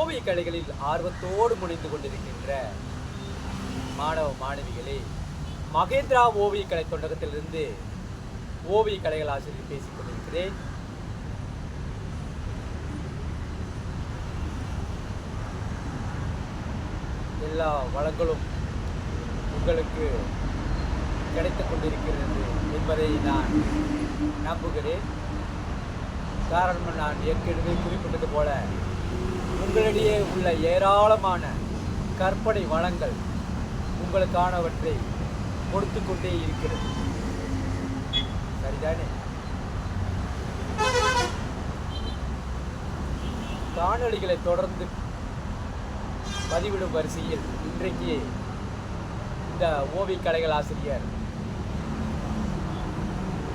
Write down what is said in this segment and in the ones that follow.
ஓவிய கலைகளில் ஆர்வத்தோடு முனைந்து கொண்டிருக்கின்ற மாணவ மாணவிகளே மகேந்திரா ஓவிய கலை தொண்டகத்திலிருந்து ஓவிய கலைகள் ஆசிரியர் பேசிக் கொண்டிருக்கிறேன். எல்லா வளங்களும் உங்களுக்கு கிடைத்துக் கொண்டிருக்கிறது என்பதை நான் நம்புகிறேன். காரணம் நான் ஏற்கனவே குறிப்பிட்டது போல உங்களிடையே உள்ள ஏராளமான கற்பனை வளங்கள் உங்களுக்கானவற்றை கொடுத்து கொண்டே இருக்கிறது. சரிதானே? காணொலிகளை தொடர்ந்து பதிவிடும் வரிசையில் இன்றைக்கு இந்த ஓவிய கலைகள் ஆசிரியர்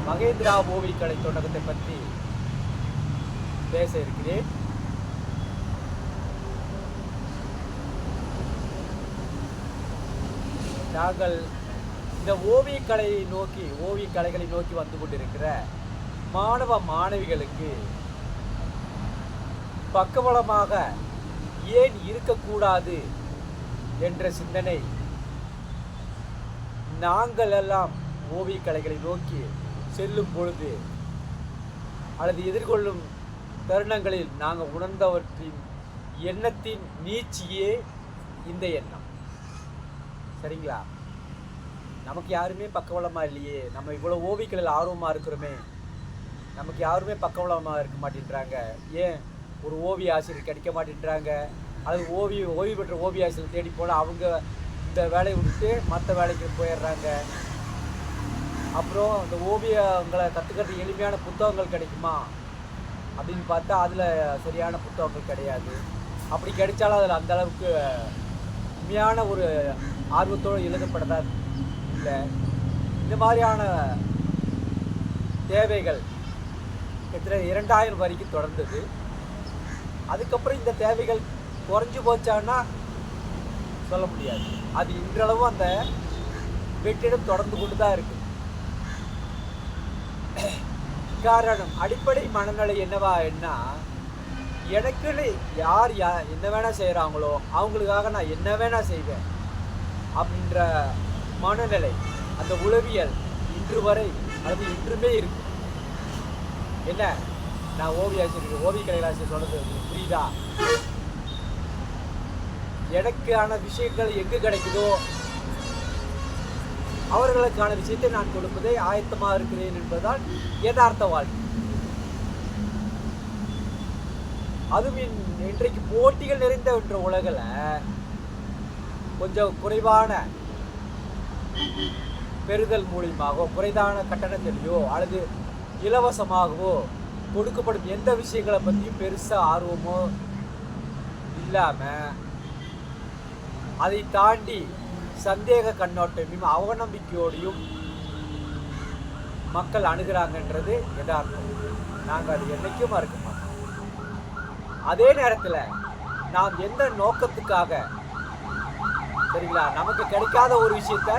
மகேந்திரா ஓவிய கலை தொடக்கத்தை பற்றி பேச இருக்கிறேன். நாங்கள் இந்த ஓவியக்கலையை கலையை நோக்கி ஓவியக்கலைகளை நோக்கி வந்து கொண்டிருக்கிற மாணவ மாணவிகளுக்கு பக்கபலமாக ஏன் இருக்கக்கூடாது என்ற சிந்தனை நாங்கள் எல்லாம் ஓவியக்கலைகளை நோக்கி செல்லும் பொழுது அல்லது எதிர்கொள்ளும் தருணங்களில் நாங்கள் உணர்ந்தவற்றின் எண்ணத்தின் நீச்சியே இந்த எண்ணம். சரிங்களா? நமக்கு யாருமே பக்கவளமாக இல்லையே. நம்ம இவ்வளோ ஓவியக்கலையில் ஆர்வமாக இருக்கிறோமே. நமக்கு யாருமே பக்கவளமாக இருக்க மாட்டேன்றாங்க. ஏன்? ஒரு ஓவிய ஆசிரியர் கிடைக்க மாட்டேன்றாங்க. அல்லது ஓவிய ஓய்வு பெற்ற ஓவிய ஆசிரியர் தேடி போனால் அவங்க இந்த வேலையை விட்டுட்டு மற்ற வேலைக்கு போயிடுறாங்க. அப்புறம் இந்த ஓவியங்களை கற்றுக்கிறது எளிமையான புத்தகங்கள் கிடைக்குமா? அப்படின்னு பார்த்தா அதில் சரியான புத்தகங்கள் கிடையாது. அப்படி கிடைச்சாலும் அதில் அந்த அளவுக்கு உண்மையான ஒரு ஆர்வத்தோடு எழுதப்படதா இல்லை? இந்த மாதிரியான தேவைகள் கிட்டத்தட்ட இரண்டாயிரம் வரைக்கும் தொடர்ந்தது. அதுக்கப்புறம் இந்த தேவைகள் குறைஞ்சு போச்சான்னா சொல்ல முடியாது. அது இன்றளவும் அந்த வெற்றிடம் தொடர்ந்து கொண்டு தான் இருக்கு. காரணம் அடிப்படை மனநிலை என்னவா என்ன எனக்குன்னு யார் யா என்ன வேணால் செய்கிறாங்களோ அவங்களுக்காக நான் என்ன வேணால் செய்வேன். அப்படின்ற மனநிலை அந்த உளவியல் இன்று வரை அல்லது இன்றுமே இருக்கு. என்ன? நான் ஓவிய ஆசிரியர் ஓவிய கலையாசிரியர் சொன்னது புரியுதா? எனக்கான விஷயங்கள் எங்கு கிடைக்குதோ அவர்களுக்கான விஷயத்தை நான் கொடுப்பதை ஆயத்தமாக இருக்கிறேன் என்பதுதான் யதார்த்த வாழ்க்கை. அதுவும் இன்றைக்கு போட்டிகள் நிறைந்த என்ற உலகில் கொஞ்சம் குறைவான பெறுதல் மூலியமாகவோ குறைதான கட்டணத்திலேயோ அல்லது இலவசமாகவோ கொடுக்கப்படும் எந்த விஷயங்களை பற்றியும் பெருசாக ஆர்வமோ இல்லாமல் அதை தாண்டி சந்தேக கண்ணோட்டமும் அவநம்பிக்கையோடையும் மக்கள் அணுகிறாங்கன்றது எதார்த்தம் நாங்கள் அது என்றைக்கும் மறுக்க மாட்டோம். அதே நேரத்தில் நாம் எந்த நோக்கத்துக்காக சரிங்களா? நமக்கு கிடைக்காத ஒரு விஷயத்த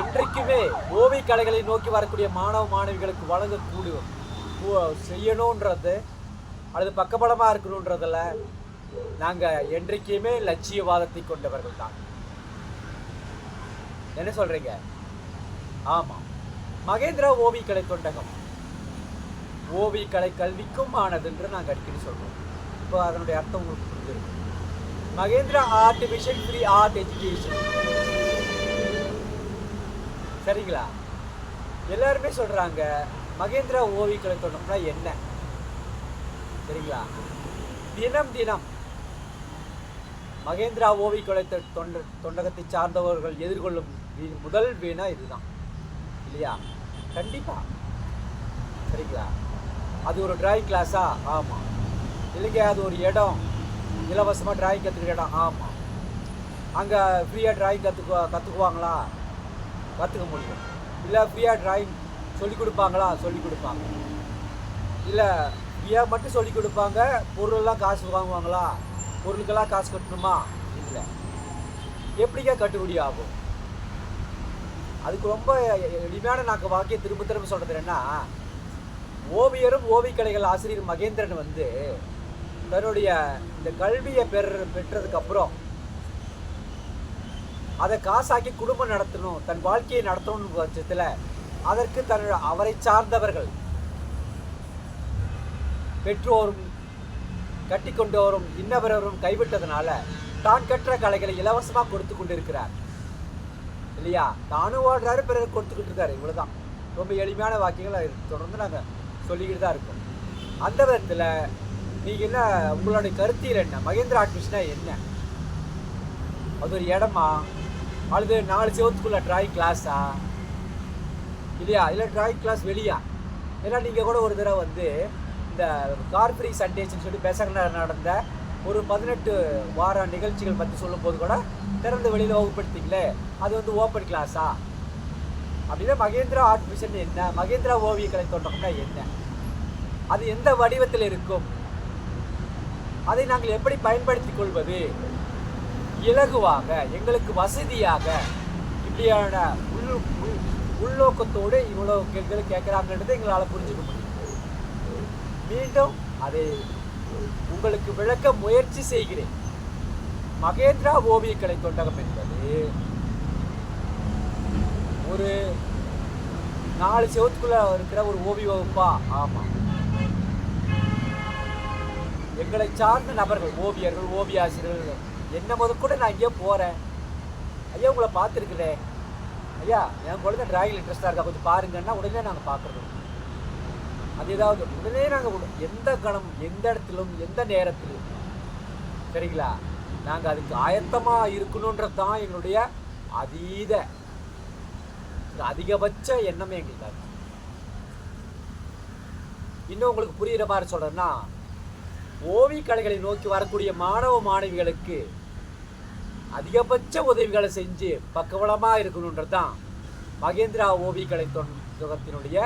என்றைக்குமே ஓவிய கலைகளை நோக்கி வரக்கூடிய மாணவ மாணவிகளுக்கு வழங்கக்கூடிய செய்யணுன்றது அல்லது பக்கபலமாக இருக்கணுன்றதில் நாங்கள் என்றைக்குமே லட்சியவாதத்தை கொண்டவர்கள் தான். என்ன சொல்கிறீங்க ஆமாம் மகேந்திரா ஓவிய கலை தொண்டகம். ஓவிய கலை கல்விக்கும் ஆனதுன்று நாங்கள் அடிக்கடி சொல்கிறோம் இப்போ அதனுடைய அர்த்தம் உங்களுக்கு புரிஞ்சிருக்கும். Mahendra art vision free art education சரிங்களா? எல்லாருமே சொல்கிறாங்க மகேந்திரா ஓவிய கலை என்ன? சரிங்களா? தினம் தினம் மகேந்திரா ஓவியக்கலை தொண்ட தொண்டகத்தை சார்ந்தவர்கள் எதிர்கொள்ளும் முதல் வீணா இதுதான். இல்லையா? கண்டிப்பா. சரிங்களா? அது ஒரு டிராயிங் கிளாஸா ஆமாம் இல்லைங்க அது ஒரு இடம். இலவசமாக டிராயிங் கற்றுக்கிற இடம் ஆமாம் அங்கே ஃப்ரீயாக டிராயிங் கற்றுக்கு கற்றுக்குவாங்களா கற்றுக்க முடியும். இல்லை ஃப்ரீயாக டிராயிங் சொல்லிக் கொடுப்பாங்களா? சொல்லிக் கொடுப்பாங்க. இல்லை ஃப்ரீயாக மட்டும் சொல்லிக் கொடுப்பாங்க. பொருளெல்லாம் காசு வாங்குவாங்களா? பொருளுக்கெல்லாம் காசு கட்டணுமா? இல்லை. எப்படிங்க கட்டுப்படி ஆகும்? அதுக்கு ரொம்ப எளிமையான நாங்கள் வாக்கிய திரும்ப திரும்ப சொல்கிறது என்னன்னா ஓவியரும் ஓவியக்கலைகள் ஆசிரியர் மகேந்திரன் வந்து தன்னுடைய இந்த கல்வியை பெற பெற்றதுக்கு அப்புறம் அதை காசாக்கி குடும்பம் நடத்தணும் தன் வாழ்க்கையை நடத்தணும் பட்சத்தில் அதற்கு தன் அவரை சார்ந்தவர்கள் பெற்றோரும் கட்டிக்கொண்டோரும் இன்னவரும் கைவிட்டதுனால தான் கற்ற கலைகளை இலவசமாக கொடுத்து கொண்டிருக்கிறார். இல்லையா? தானும் வாழ்றாரு பிறர் கொடுத்துக்கிட்டு இருக்காரு இவ்வளோதான் ரொம்ப எளிமையான வாக்கியங்கள் அது தொடர்ந்து நாங்கள் சொல்லிக்கிட்டு தான் இருக்கோம். அந்த விதத்தில் நீங்கள் என்ன உங்களுடைய கருத்தியல் என்ன? மகேந்திரா ஆர்ட் என்ன? அது ஒரு இடமா? அல்லது நாலு செவத்துக்குள்ள டிராயிங் கிளாஸா இல்லையா? இல்லை டிராயிங் கிளாஸ் வெளியா? ஏன்னா நீங்கள் கூட ஒரு தடவை வந்து இந்த கார் ஃப்ரீ சொல்லி பெசகல நடந்த ஒரு பதினெட்டு வார நிகழ்ச்சிகள் பற்றி சொல்லும்போது கூட திறந்த வெளியில் வகுப்படுத்திங்களே அது வந்து ஓப்பன் கிளாஸா அப்படின்னா மகேந்திரா ஆர்ட் மிஷன் என்ன? மகேந்திரா ஓவியக்கலை தோட்டம்னா என்ன? அது எந்த வடிவத்தில் இருக்கும்? அதை நாங்கள் எப்படி பயன்படுத்திக் கொள்வது? இலகுவாக எங்களுக்கு வசதியாக இப்படியான உள் உள் உள்நோக்கத்தோடு இவ்வளோ கேள்விகளை கேட்குறாங்கன்றதை எங்களால் புரிஞ்சுக்க முடியும். மீண்டும் அதை உங்களுக்கு விளக்க முயற்சி செய்கிறேன். மகேந்திரா ஓவியக்கலை தொண்டகம் என்பது ஒரு நாலு செவத்துக்குள்ள இருக்கிற ஒரு ஓவிய வகுப்பா? ஆமாம் எங்களை சார்ந்த நபர்கள் ஓவியர்கள் ஓவியாசிரியர்கள் என்ன முதல் கூட நான் இங்கேயே போகிறேன் ஐயா உங்களை பார்த்துருக்குறேன். ஐயா என் குழந்தை டிராயிங் இன்ட்ரெஸ்டாக இருக்கா? கொஞ்சம் பாருங்கன்னா உடனே நாங்கள் பார்க்குறோம் அது ஏதாவது உடனே நாங்கள் எந்த கணம் எந்த இடத்திலும் எந்த நேரத்திலும். சரிங்களா? நாங்கள் அதுக்கு ஆயத்தமாக இருக்கணுன்றது தான் எங்களுடைய அதீத அதிகபட்ச எண்ணமே எங்களுக்கு. இன்னும் உங்களுக்கு புரிகிற மாதிரி சொல்கிறேன்னா ஓவியக்கலைகளை நோக்கி வரக்கூடிய மாணவ மாணவிகளுக்கு அதிகபட்ச உதவிகளை செஞ்சு பக்கவளமாக இருக்கணுன்றது தான் மகேந்திரா ஓவியக்கலை தொகத்தினுடைய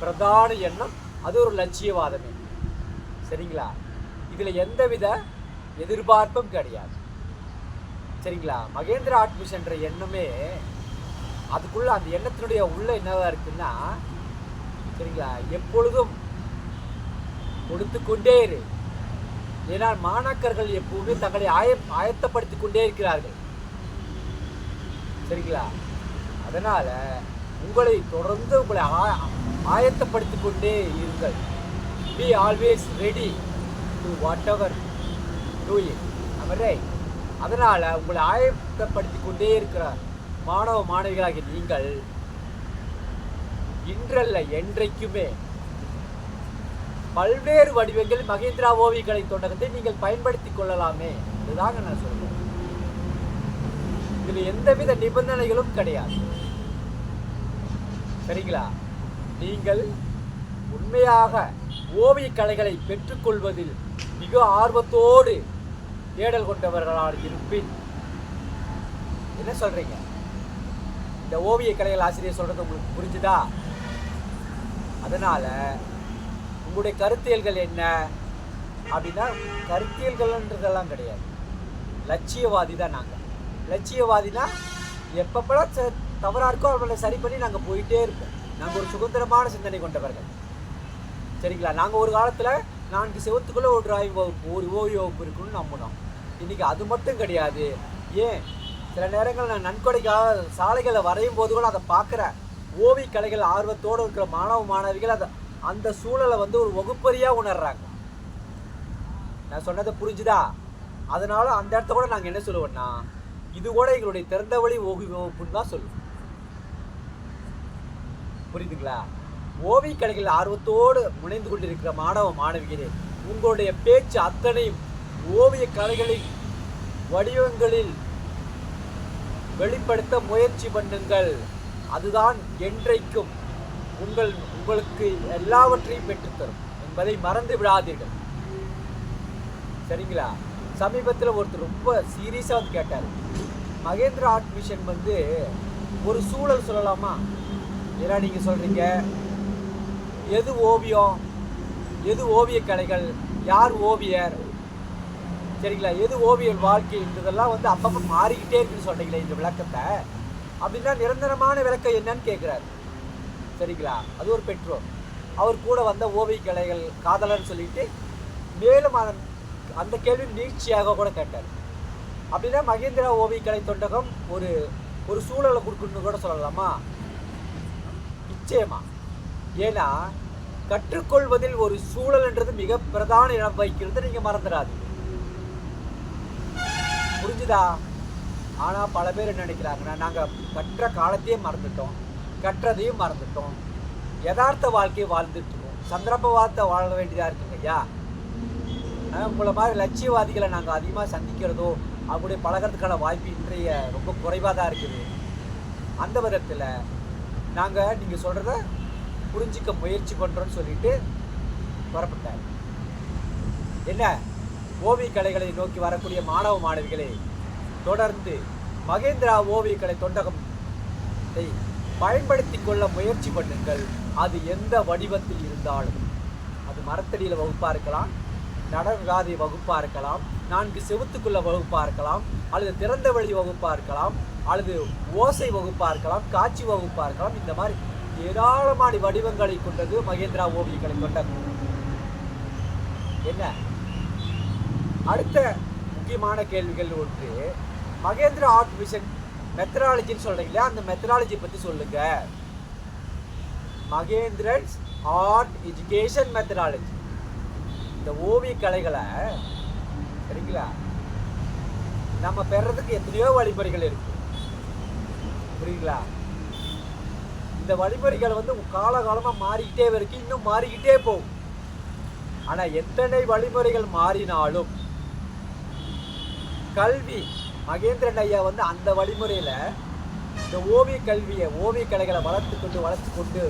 பிரதான எண்ணம். அது ஒரு லட்சியவாதமே. சரிங்களா? இதில் எந்தவித எதிர்பார்ப்பும் கிடையாது. சரிங்களா? மகேந்திரா ஆர்ட் மிஷன்ற எண்ணமே அதுக்குள்ள அந்த எண்ணத்தினுடைய உள்ள என்னவா இருக்குன்னா சரிங்களா? எப்பொழுதும் கொடுத்து கொண்டே இரு. ஏனால் மாணாக்கர்கள் எப்பவுமே தங்களை ஆய ஆயத்தப்படுத்திக் கொண்டே இருக்கிறார்கள். சரிங்களா? அதனால உங்களை தொடர்ந்து உங்களை ஆ- ஆயத்தப்படுத்தி கொண்டே இருங்கள் be always ready to whatever doing it அதனால் உங்களை ஆயத்தப்படுத்தி கொண்டே இருக்கிறார் மாணவ மாணவிகளாகிய நீங்கள் இன்றல்ல என்றைக்குமே பல்வேறு வடிவங்கள் மகேந்திரா ஓவியக்கலை தொடக்கத்தை நீங்கள் பயன்படுத்திக் கொள்ளலாமே. இதுதாங்க நான் சொல்றேன் இதில் எந்தவித நிபந்தனைகளும் கிடையாது. சரிங்களா? நீங்கள் உண்மையாக ஓவியக் கலைகளை பெற்றுக்கொள்வதில் மிக ஆர்வத்தோடு தேடல் கொண்டவர்களால் இருப்பின் என்ன சொல்றீங்க? இந்த ஓவிய கலைகள் ஆசிரியர் சொல்றது உங்களுக்கு புரிஞ்சுதா? அதனால உங்களுடைய கருத்தியல்கள் என்ன? அப்படின்னா கருத்தியல்கள்ன்றதெல்லாம் கிடையாது. லட்சியவாதி தான் நாங்கள் லட்சியவாதினா எப்பப்பெல்லாம் ச- தவறாக இருக்கோ அவர்களை சரி பண்ணி நாங்கள் போயிட்டே இருப்போம். நாங்கள் ஒரு சுதந்திரமான சிந்தனை கொண்டவர்கள். சரிங்களா? நாங்கள் ஒரு காலத்தில் நான்கு செவத்துக்குள்ளே ஒரு டிராயிங் வகுப்பு ஒரு ஓவிய வகுப்பு இருக்குன்னு நம்பினோம். இன்றைக்கி அது மட்டும் கிடையாது. ஏன்? சில நேரங்கள் நான் நன்கொடைக்காக சாலைகளை வரையும் போது கூட அதை பார்க்குற ஓவிய கலைகள் ஆர்வத்தோடு இருக்கிற மாணவ மாணவிகள் அதை அந்த சூழலை வந்து ஒரு வகுப்பறியாக உணர்றாங்க. நான் சொன்னதை புரிஞ்சுதா? அதனால அந்த இடத்த கூட நாங்கள் என்ன சொல்லுவோம்னா இது கூட எங்களுடைய திறந்த வழி ஓவிய வகுப்புன்னு தான் சொல்லுவோம். புரியுதுங்களா? ஓவிய கலைகள் ஆர்வத்தோடு முனைந்து கொண்டிருக்கிற மாணவ மாணவிகளே உங்களுடைய பேச்சு அத்தனையும் ஓவிய கலைகளின் வடிவங்களில் வெளிப்படுத்த முயற்சி பண்ணுங்கள். அதுதான் என்றைக்கும் உங்கள் உங்களுக்கு எல்லாவற்றையும் பெற்றுத்தரும் என்பதை மறந்து விடாதீர்கள். சரிங்களா? சமீபத்தில் ஒருத்தர் ரொம்ப சீரியஸாக வந்து கேட்டார். மகேந்திரா ஆர்ட் மிஷன் வந்து ஒரு சூழல் சொல்லலாமா? ஏன்னா நீங்கள் சொல்கிறீங்க எது ஓவியம் எது ஓவிய கலைகள் யார் ஓவியர்? சரிங்களா? எது ஓவியர் வாழ்க்கைன்றதெல்லாம் வந்து அப்பப்போ மாறிக்கிட்டே இருக்குன்னு சொல்கிறீங்களே இந்த விளக்கத்தை. அப்படின்னா நிரந்தரமான விளக்கம் என்னன்னு கேட்குறாரு சரிங்களா அது ஒரு பெற்றோர். அவர் கூட வந்த ஓவிய கலைகள் காதலர்னு சொல்லிட்டு மேலும் அதன் அந்த கேள்வி நீட்சியாக கூட கேட்டார். அப்படின்னா மகேந்திரா ஓவியக்கலை தொண்டகம் ஒரு ஒரு சூழலை கொடுக்கணும்னு கூட சொல்லலாமா? நிச்சயமா. ஏன்னா கற்றுக்கொள்வதில் ஒரு சூழல்ன்றது மிக பிரதான இடம் வகிக்கிறது நீங்க மறந்துடாது புரிஞ்சுதா? ஆனால் பல பேர் என்ன நினைக்கிறாங்கன்னா நாங்கள் கற்ற காலத்தையே மறந்துட்டோம். கற்றதையும் மறந்துட்டோம். யதார்த்த வாழ்க்கையை வாழ்ந்துட்டு இருக்கோம் சந்தர்ப்பவாதத்தை வாழ வேண்டியதாக இருக்குங்க ஐயா. உங்களை மாதிரி லட்சியவாதிகளை நாங்கள் அதிகமாக சந்திக்கிறதோ அப்படி பழகிறதுக்கான வாய்ப்பு இன்றைய ரொம்ப குறைவாக தான் இருக்குது. அந்த விதத்தில் நாங்கள் நீங்கள் சொல்கிறத புரிஞ்சிக்க முயற்சி பண்ணுறோன்னு சொல்லிட்டு புறப்பட்டார். என்ன? ஓவிய கலைகளை நோக்கி வரக்கூடிய மாணவ மாணவிகளை தொடர்ந்து மகேந்திரா ஓவியக்கலை தொண்டகத்தை பயன்படுத்தி கொள்ள முயற்சி பண்ணுங்கள். அது எந்த வடிவத்தில் இருந்தாலும். அது மரத்தடியில் வகுப்பாக இருக்கலாம் நடனகாதி வகுப்பாக இருக்கலாம் நான்கு செவுத்துக்குள்ள வகுப்பாக இருக்கலாம் அல்லது திறந்த வழி வகுப்பாக இருக்கலாம் அல்லது ஓசை வகுப்பாக இருக்கலாம் காட்சி வகுப்பாக இருக்கலாம். இந்த மாதிரி ஏராளமான வடிவங்களை கொண்டது மகேந்திரா ஓவியங்களை தொண்டகம் என்ன? அடுத்த முக்கியமான கேள்விகள் ஒன்று. மகேந்திரா ஆர்ட் மிஷன் மெத்தடாலஜின்னு சொல்கிறீங்களா இல்லையா அந்த மெத்தடாலஜி பற்றி சொல்லுங்க. மகேந்திரன்ஸ் ஆர்ட் எஜுகேஷன் மெத்தடாலஜி இந்த ஓவிய கலைகளை சரிங்களா? நம்ம பெறதுக்கு எத்தனையோ வழிமுறைகள் இருக்கு. புரியுங்களா இந்த வழிமுறைகள் வந்து காலகாலமாக மாறிக்கிட்டே இருக்கு இன்னும் மாறிக்கிட்டே போகும். ஆனால் எத்தனை வழிமுறைகள் மாறினாலும் கல்வி மகேந்திரன் ஐயா வந்து அந்த வழிமுறையில் இந்த ஓவிய கல்வியை ஓவிய கலைகளை வளர்த்து கொண்டு வளர்த்து கொண்டு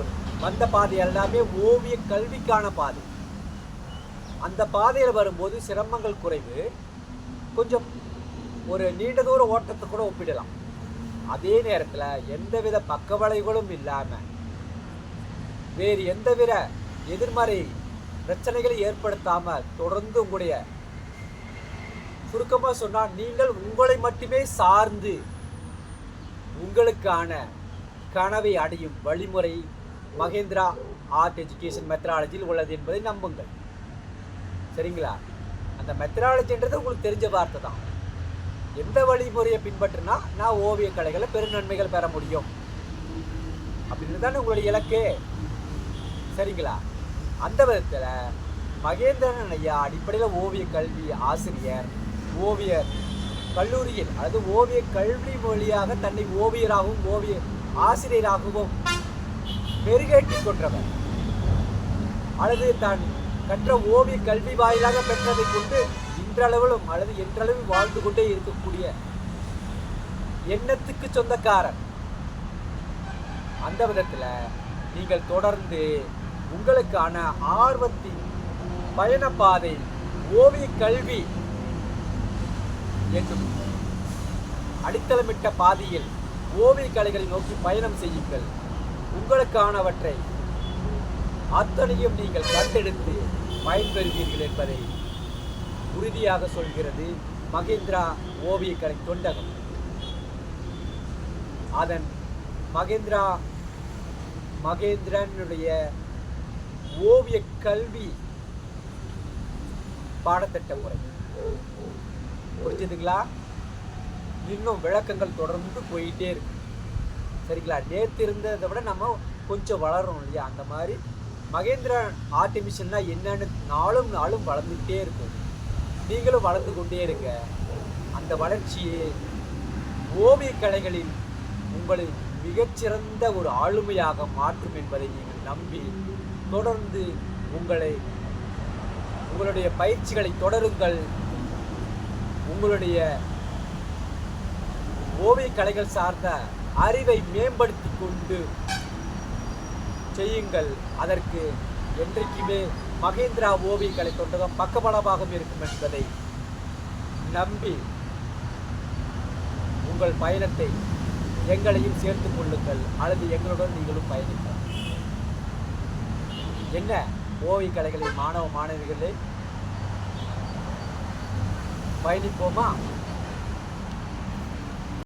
வந்த பாதை எல்லாமே ஓவிய கல்விக்கான பாதை. அந்த பாதையில் வரும்போது சிரமங்கள் குறைவு. கொஞ்சம் ஒரு நீண்ட தூர ஓட்டத்தை கூட ஒப்பிடலாம். அதே நேரத்தில் எந்தவித பக்கவளைகளும் இல்லாமல் வேறு எந்தவித எதிர்மறை பிரச்சனைகளை ஏற்படுத்தாமல் தொடர்ந்து உங்களுடைய சுருக்கமாக சொன்னால் நீங்கள் உங்களை மட்டுமே சார்ந்து உங்களுக்கான கனவை அடையும் வழிமுறை மகேந்திரா ஆர்ட் எஜுகேஷன் மெத்தடாலஜியில் உள்ளது என்பதை நம்புங்கள். சரிங்களா? அந்த மெத்தடாலஜின்றது உங்களுக்கு தெரிஞ்ச வார்த்தை தான். எந்த வழிமுறையை பின்பற்றினா நான் ஓவிய கலைகளை பெருநன்மைகள் பெற முடியும். அப்படின்னு தானே உங்களுடைய இலக்கு. சரிங்களா? அந்த விதத்தில் மகேந்திரன் ஐயா அடிப்படையில் ஓவிய கல்வி ஆசிரியர் ஓவியர் கல்லூரியில் அதாவது ஓவிய கல்வி மொழியாக தன்னை ஓவியராகவும் ஓவிய ஆசிரியராகவும் மெருகேற்றிக் கொண்டவர். அல்லது தான் கற்ற ஓவிய கல்வி வாயிலாக பெற்றதை கொண்டு இன்றளவிலும் அல்லது என்றளவில் வாழ்ந்து கொண்டே இருக்கக்கூடிய எண்ணத்துக்கு சொந்தக்காரர். அந்த விதத்தில் நீங்கள் தொடர்ந்து உங்களுக்கான ஆர்வத்தின் பயணப்பாதை ஓவிய கல்வி வேண்டும் அடித்தளமிட்ட பாதையில் ஓவிய கலைகளை நோக்கி பயணம் செய்யுங்கள். உங்களுக்கானவற்றை அத்தனையும் நீங்கள் கண்டெடுத்து பயன்பெறுவீர்கள் என்பதை உறுதியாக சொல்கிறது மகேந்திரா ஓவியக்கலை தொண்டகம். அதன் மகேந்திரா மகேந்திரனுடைய ஓவிய கல்வி பாடத்திட்ட முறை புரிஞ்சுதுங்களா? இன்னும் விளக்கங்கள் தொடர்ந்து போயிட்டே இருக்கு. சரிங்களா? நேற்று இருந்ததை விட நம்ம கொஞ்சம் வளரும் இல்லையா? அந்த மாதிரி மகேந்திரா ஆர்டிமிஷன்னா என்னன்னு நாளும் நாளும் வளர்ந்துக்கிட்டே இருக்கும். நீங்களும் வளர்ந்து கொண்டே இருங்க. அந்த வளர்ச்சியே ஓவிய கலைகளில் உங்களை மிகச்சிறந்த ஒரு ஆளுமையாக மாற்றும் என்பதை நீங்கள் நம்பி தொடர்ந்து உங்களை உங்களுடைய பயிற்சிகளை தொடருங்கள். உங்களுடைய ஓவிய கலைகள் சார்ந்த அறிவை மேம்படுத்தி கொண்டு செய்யுங்கள். அதற்கு என்றைக்குமே மகேந்திரா ஓவிய கலை தொண்டகம் பக்கபலமாகவும் இருக்கும் என்பதை நம்பி உங்கள் பயணத்தை எங்களையும் சேர்த்துக் கொள்ளுங்கள். அல்லது எங்களுடன் நீங்களும் பயணிங்கள் என்ன? ஓவிய கலைகளின் மாணவ மாணவிகளே பயணிப்போமா